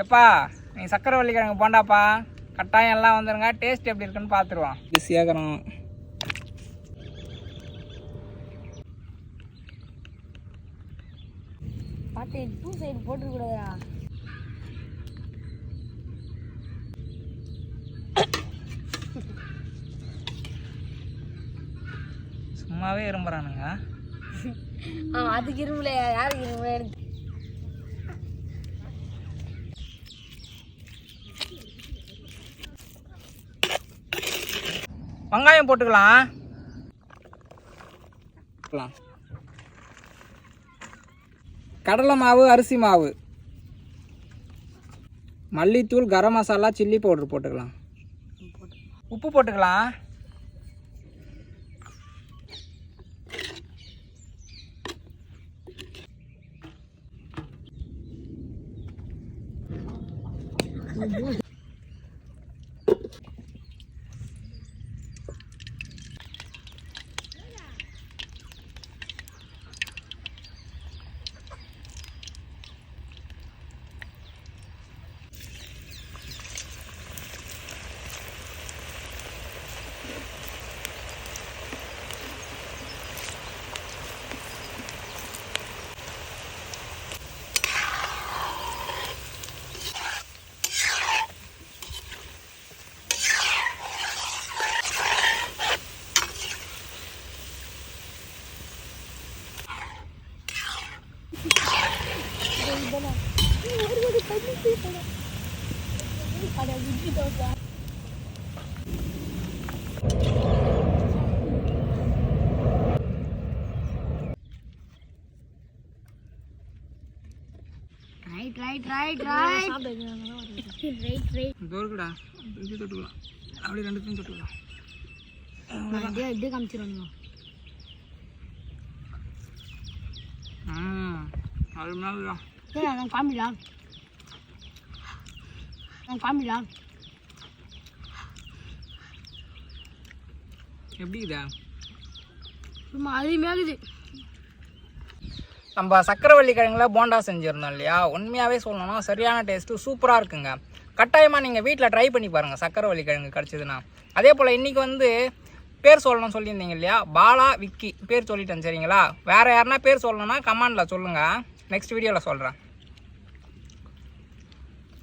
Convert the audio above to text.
எப்பா நீ சக்கரவள்ளி கிழங்கு போண்டாப்பா. கட்டாயம் எல்லாம் வந்துருங்க டேஸ்ட் எப்படி இருக்குன்னு பார்த்துருவோம் சேகரம் பாட்டு டூ சைடு போட்டுக்கூடாதா சும்மாவே இரும்புறானுங்க ஆ அதுக்கு இரும்பல யாருக்கு இரும்பல? வெங்காயம் போட்டுக்கலாம். கடலை மாவு அரிசி மாவு. மல்லித்தூள் கரம் மசாலா சில்லி பவுடர் போட்டுக்கலாம். உப்பு போட்டுக்கலாம். Right right right right right right தோறுக்குடா இது தொட்டுக்கலாம். அப்படி ரெண்டுத்தையும் தொட்டுக்கலாம். அப்படியே அப்படியே காமிச்சிருவானுங்க. ம் அது மேலாம் ஏய் நான் காமிடா. நான் காமிடா. எப்படி இதா? சும்மா அருமையாகுது. நம்ம சக்கரவள்ளி கிழங்குல போண்டா செஞ்சுருந்தோம் இல்லையா? உண்மையாகவே சொல்லணும்னா சரியான டேஸ்ட்டு சூப்பராக இருக்குங்க. கட்டாயமாக நீங்கள் வீட்டில் ட்ரை பண்ணி பாருங்கள் சக்கரவள்ளி கிழங்கு கிடச்சிதுன்னா. அதே போல் இன்றைக்கி வந்து பேர் சொல்லணும்னு சொல்லியிருந்தீங்க இல்லையா? பாலா விக்கி. பேர் சொல்லிட்டேன் சரிங்களா? வேறு யாருன்னா பேர் சொல்லணும்னா கமெண்டில் சொல்லுங்கள் நெக்ஸ்ட் வீடியோவில் சொல்கிறேன்